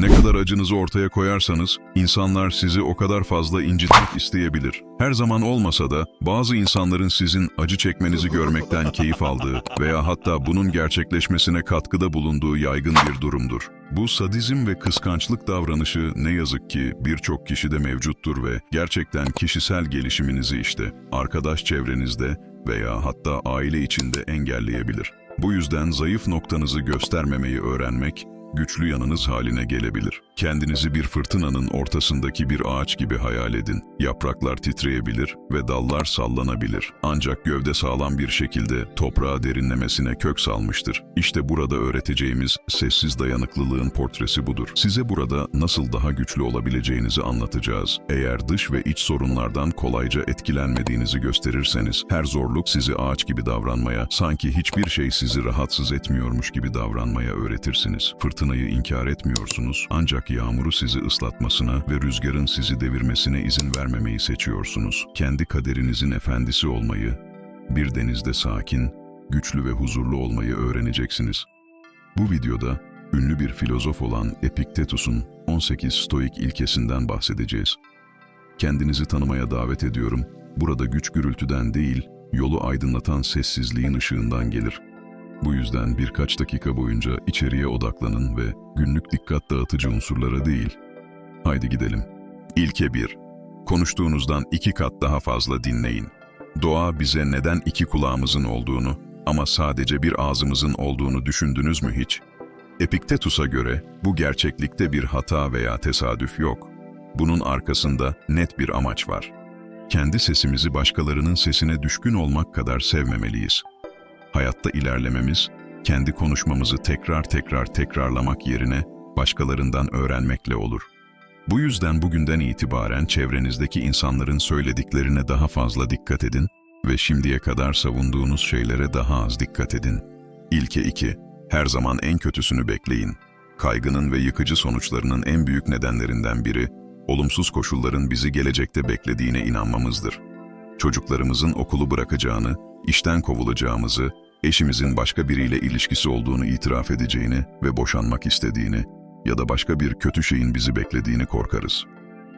Ne kadar acınızı ortaya koyarsanız, insanlar sizi o kadar fazla incitmek isteyebilir. Her zaman olmasa da, bazı insanların sizin acı çekmenizi görmekten keyif aldığı veya hatta bunun gerçekleşmesine katkıda bulunduğu yaygın bir durumdur. Bu sadizm ve kıskançlık davranışı ne yazık ki birçok kişide mevcuttur ve gerçekten kişisel gelişiminizi işte, arkadaş çevrenizde veya hatta aile içinde engelleyebilir. Bu yüzden zayıf noktanızı göstermemeyi öğrenmek, güçlü yanınız haline gelebilir. Kendinizi bir fırtınanın ortasındaki bir ağaç gibi hayal edin. Yapraklar titreyebilir ve dallar sallanabilir. Ancak gövde sağlam bir şekilde toprağa derinlemesine kök salmıştır. İşte burada öğreteceğimiz sessiz dayanıklılığın portresi budur. Size burada nasıl daha güçlü olabileceğinizi anlatacağız. Eğer dış ve iç sorunlardan kolayca etkilenmediğinizi gösterirseniz, her zorluk sizi ağaç gibi davranmaya, sanki hiçbir şey sizi rahatsız etmiyormuş gibi davranmaya öğretirsiniz. Fırtınayı inkar etmiyorsunuz ancak yağmuru sizi ıslatmasına ve rüzgarın sizi devirmesine izin vermemeyi seçiyorsunuz. Kendi kaderinizin efendisi olmayı, bir denizde sakin, güçlü ve huzurlu olmayı öğreneceksiniz. Bu videoda ünlü bir filozof olan Epiktetus'un 18 stoik ilkesinden bahsedeceğiz. Kendinizi tanımaya davet ediyorum. Burada güç gürültüden değil, yolu aydınlatan sessizliğin ışığından gelir. Bu yüzden birkaç dakika boyunca içeriye odaklanın ve günlük dikkat dağıtıcı unsurlara değil. Haydi gidelim. İlke 1. Konuştuğunuzdan iki kat daha fazla dinleyin. Doğa bize neden iki kulağımızın olduğunu ama sadece bir ağzımızın olduğunu düşündünüz mü hiç? Epiktetus'a göre bu gerçeklikte bir hata veya tesadüf yok. Bunun arkasında net bir amaç var. Kendi sesimizi başkalarının sesine düşkün olmak kadar sevmemeliyiz. Hayatta ilerlememiz, kendi konuşmamızı tekrar tekrar tekrarlamak yerine başkalarından öğrenmekle olur. Bu yüzden bugünden itibaren çevrenizdeki insanların söylediklerine daha fazla dikkat edin ve şimdiye kadar savunduğunuz şeylere daha az dikkat edin. İlke 2. Her zaman en kötüsünü bekleyin. Kaygının ve yıkıcı sonuçlarının en büyük nedenlerinden biri, olumsuz koşulların bizi gelecekte beklediğine inanmamızdır. Çocuklarımızın okulu bırakacağını, işten kovulacağımızı, eşimizin başka biriyle ilişkisi olduğunu itiraf edeceğini ve boşanmak istediğini ya da başka bir kötü şeyin bizi beklediğini korkarız.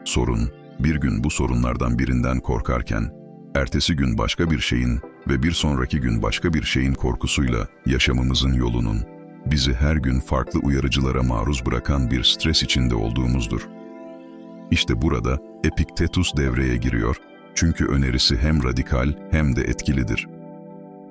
Sorun, bir gün bu sorunlardan birinden korkarken, ertesi gün başka bir şeyin ve bir sonraki gün başka bir şeyin korkusuyla yaşamımızın yolunun, bizi her gün farklı uyarıcılara maruz bırakan bir stres içinde olduğumuzdur. İşte burada Epiktetus devreye giriyor çünkü önerisi hem radikal hem de etkilidir.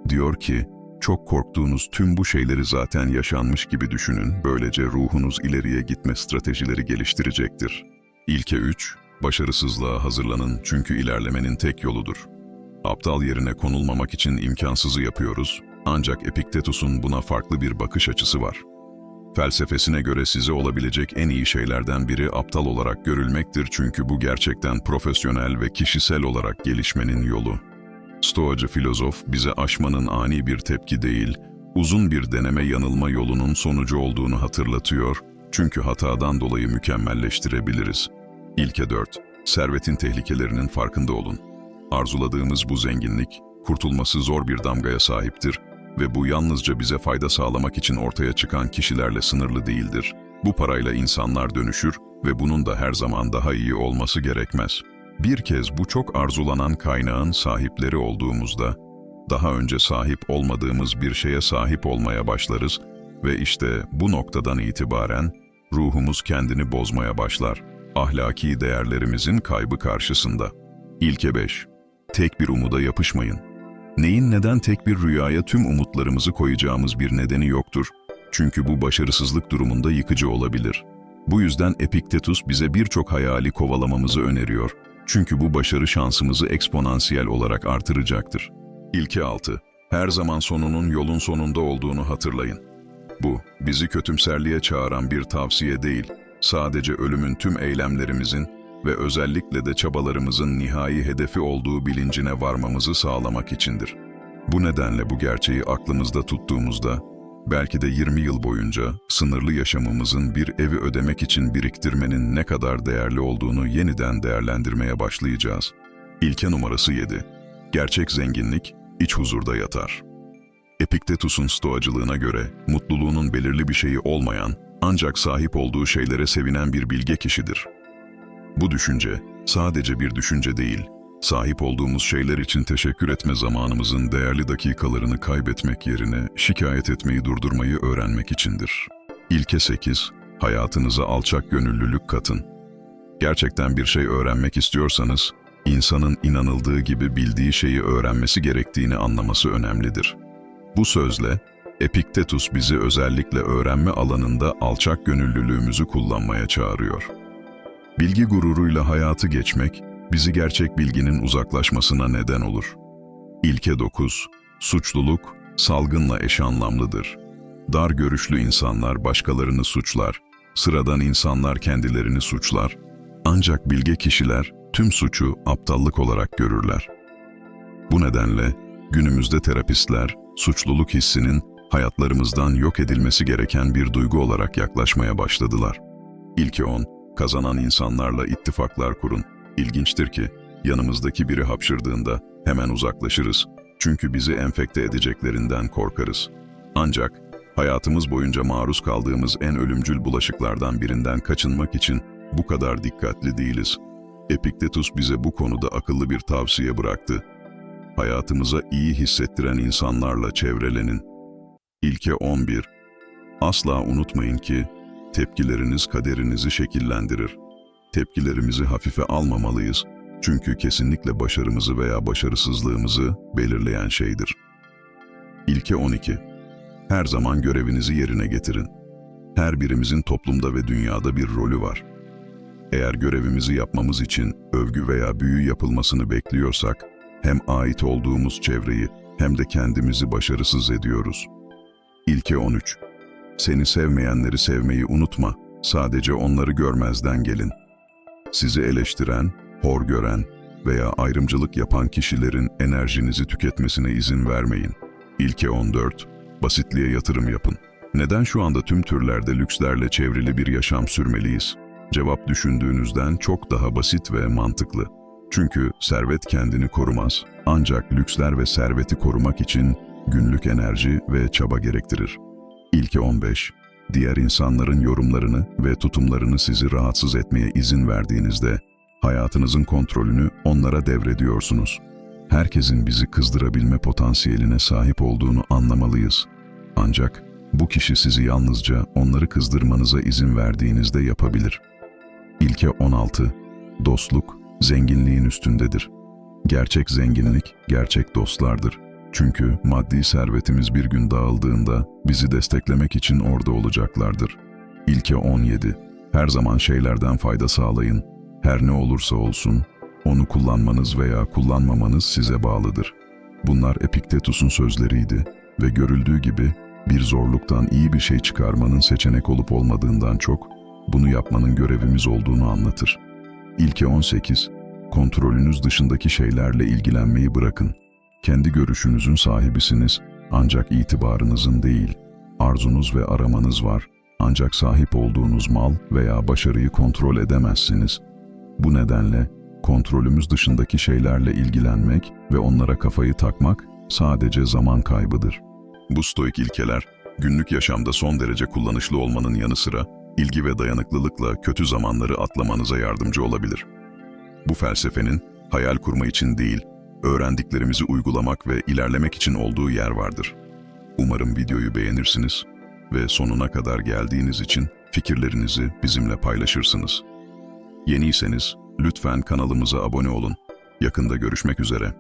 Diyor ki, çok korktuğunuz tüm bu şeyleri zaten yaşanmış gibi düşünün, böylece ruhunuz ileriye gitme stratejileri geliştirecektir. İlke 3, başarısızlığa hazırlanın çünkü ilerlemenin tek yoludur. Aptal yerine konulmamak için imkansızı yapıyoruz, ancak Epiktetus'un buna farklı bir bakış açısı var. Felsefesine göre size olabilecek en iyi şeylerden biri aptal olarak görülmektir çünkü bu gerçekten profesyonel ve kişisel olarak gelişmenin yolu. Stoacı filozof bize aşmanın ani bir tepki değil, uzun bir deneme yanılma yolunun sonucu olduğunu hatırlatıyor çünkü hatadan dolayı mükemmelleştirebiliriz. İlke 4. Servetin tehlikelerinin farkında olun. Arzuladığımız bu zenginlik, kurtulması zor bir damgaya sahiptir ve bu yalnızca bize fayda sağlamak için ortaya çıkan kişilerle sınırlı değildir. Bu parayla insanlar dönüşür ve bunun da her zaman daha iyi olması gerekmez. Bir kez bu çok arzulanan kaynağın sahipleri olduğumuzda, daha önce sahip olmadığımız bir şeye sahip olmaya başlarız ve işte bu noktadan itibaren ruhumuz kendini bozmaya başlar. Ahlaki değerlerimizin kaybı karşısında. İlke 5. Tek bir umuda yapışmayın. Neyin neden tek bir rüyaya tüm umutlarımızı koyacağımız bir nedeni yoktur. Çünkü bu başarısızlık durumunda yıkıcı olabilir. Bu yüzden Epiktetus bize birçok hayali kovalamamızı öneriyor. Çünkü bu başarı şansımızı eksponansiyel olarak artıracaktır. İlke 6. Her zaman sonunun yolun sonunda olduğunu hatırlayın. Bu, bizi kötümserliğe çağıran bir tavsiye değil, sadece ölümün tüm eylemlerimizin ve özellikle de çabalarımızın nihai hedefi olduğu bilincine varmamızı sağlamak içindir. Bu nedenle bu gerçeği aklımızda tuttuğumuzda, belki de 20 yıl boyunca sınırlı yaşamımızın bir evi ödemek için biriktirmenin ne kadar değerli olduğunu yeniden değerlendirmeye başlayacağız. İlke numarası 7. Gerçek zenginlik, iç huzurda yatar. Epiktetus'un stoacılığına göre mutluluğunun belirli bir şeyi olmayan, ancak sahip olduğu şeylere sevinen bir bilge kişidir. Bu düşünce sadece bir düşünce değil, sahip olduğumuz şeyler için teşekkür etme zamanımızın değerli dakikalarını kaybetmek yerine şikayet etmeyi durdurmayı öğrenmek içindir. İlke 8. Hayatınıza alçak gönüllülük katın. Gerçekten bir şey öğrenmek istiyorsanız, insanın inanıldığı gibi bildiği şeyi öğrenmesi gerektiğini anlaması önemlidir. Bu sözle, Epiktetus bizi özellikle öğrenme alanında alçak gönüllülüğümüzü kullanmaya çağırıyor. Bilgi gururuyla hayatı geçmek, bizi gerçek bilginin uzaklaşmasına neden olur. İlke 9. Suçluluk, salgınla eş anlamlıdır. Dar görüşlü insanlar başkalarını suçlar, sıradan insanlar kendilerini suçlar. Ancak bilge kişiler tüm suçu aptallık olarak görürler. Bu nedenle günümüzde terapistler suçluluk hissinin hayatlarımızdan yok edilmesi gereken bir duygu olarak yaklaşmaya başladılar. İlke 10. Kazanan insanlarla ittifaklar kurun. İlginçtir ki yanımızdaki biri hapşırdığında hemen uzaklaşırız. Çünkü bizi enfekte edeceklerinden korkarız. Ancak hayatımız boyunca maruz kaldığımız en ölümcül bulaşıklardan birinden kaçınmak için bu kadar dikkatli değiliz. Epiktetus bize bu konuda akıllı bir tavsiye bıraktı. Hayatımıza iyi hissettiren insanlarla çevrelenin. İlke 11. Asla unutmayın ki tepkileriniz kaderinizi şekillendirir. Tepkilerimizi hafife almamalıyız çünkü kesinlikle başarımızı veya başarısızlığımızı belirleyen şeydir. İlke 12. Her zaman görevinizi yerine getirin. Her birimizin toplumda ve dünyada bir rolü var. Eğer görevimizi yapmamız için övgü veya büyü yapılmasını bekliyorsak, hem ait olduğumuz çevreyi hem de kendimizi başarısız ediyoruz. İlke 13. Seni sevmeyenleri sevmeyi unutma, sadece onları görmezden gelin. Sizi eleştiren, hor gören veya ayrımcılık yapan kişilerin enerjinizi tüketmesine izin vermeyin. İlke 14. Basitliğe yatırım yapın. Neden şu anda tüm türlerde lükslerle çevrili bir yaşam sürmeliyiz? Cevap düşündüğünüzden çok daha basit ve mantıklı. Çünkü servet kendini korumaz. Ancak lüksler ve serveti korumak için günlük enerji ve çaba gerektirir. İlke 15. Diğer insanların yorumlarını ve tutumlarını sizi rahatsız etmeye izin verdiğinizde hayatınızın kontrolünü onlara devrediyorsunuz. Herkesin bizi kızdırabilme potansiyeline sahip olduğunu anlamalıyız. Ancak bu kişi sizi yalnızca onları kızdırmanıza izin verdiğinizde yapabilir. İlke 16. Dostluk, zenginliğin üstündedir. Gerçek zenginlik, gerçek dostlardır. Çünkü maddi servetimiz bir gün dağıldığında bizi desteklemek için orada olacaklardır. İlke 17. Her zaman şeylerden fayda sağlayın. Her ne olursa olsun, onu kullanmanız veya kullanmamanız size bağlıdır. Bunlar Epiktetus'un sözleriydi ve görüldüğü gibi bir zorluktan iyi bir şey çıkarmanın seçenek olup olmadığından çok, bunu yapmanın görevimiz olduğunu anlatır. İlke 18. Kontrolünüz dışındaki şeylerle ilgilenmeyi bırakın. Kendi görüşünüzün sahibisiniz ancak itibarınızın değil. Arzunuz ve aramanız var ancak sahip olduğunuz mal veya başarıyı kontrol edemezsiniz. Bu nedenle kontrolümüz dışındaki şeylerle ilgilenmek ve onlara kafayı takmak sadece zaman kaybıdır. Bu stoik ilkeler, günlük yaşamda son derece kullanışlı olmanın yanı sıra, ilgi ve dayanıklılıkla kötü zamanları atlamanıza yardımcı olabilir. Bu felsefenin hayal kurma için değil, öğrendiklerimizi uygulamak ve ilerlemek için olduğu yer vardır. Umarım videoyu beğenirsiniz ve sonuna kadar geldiğiniz için fikirlerinizi bizimle paylaşırsınız. Yeniyseniz lütfen kanalımıza abone olun. Yakında görüşmek üzere.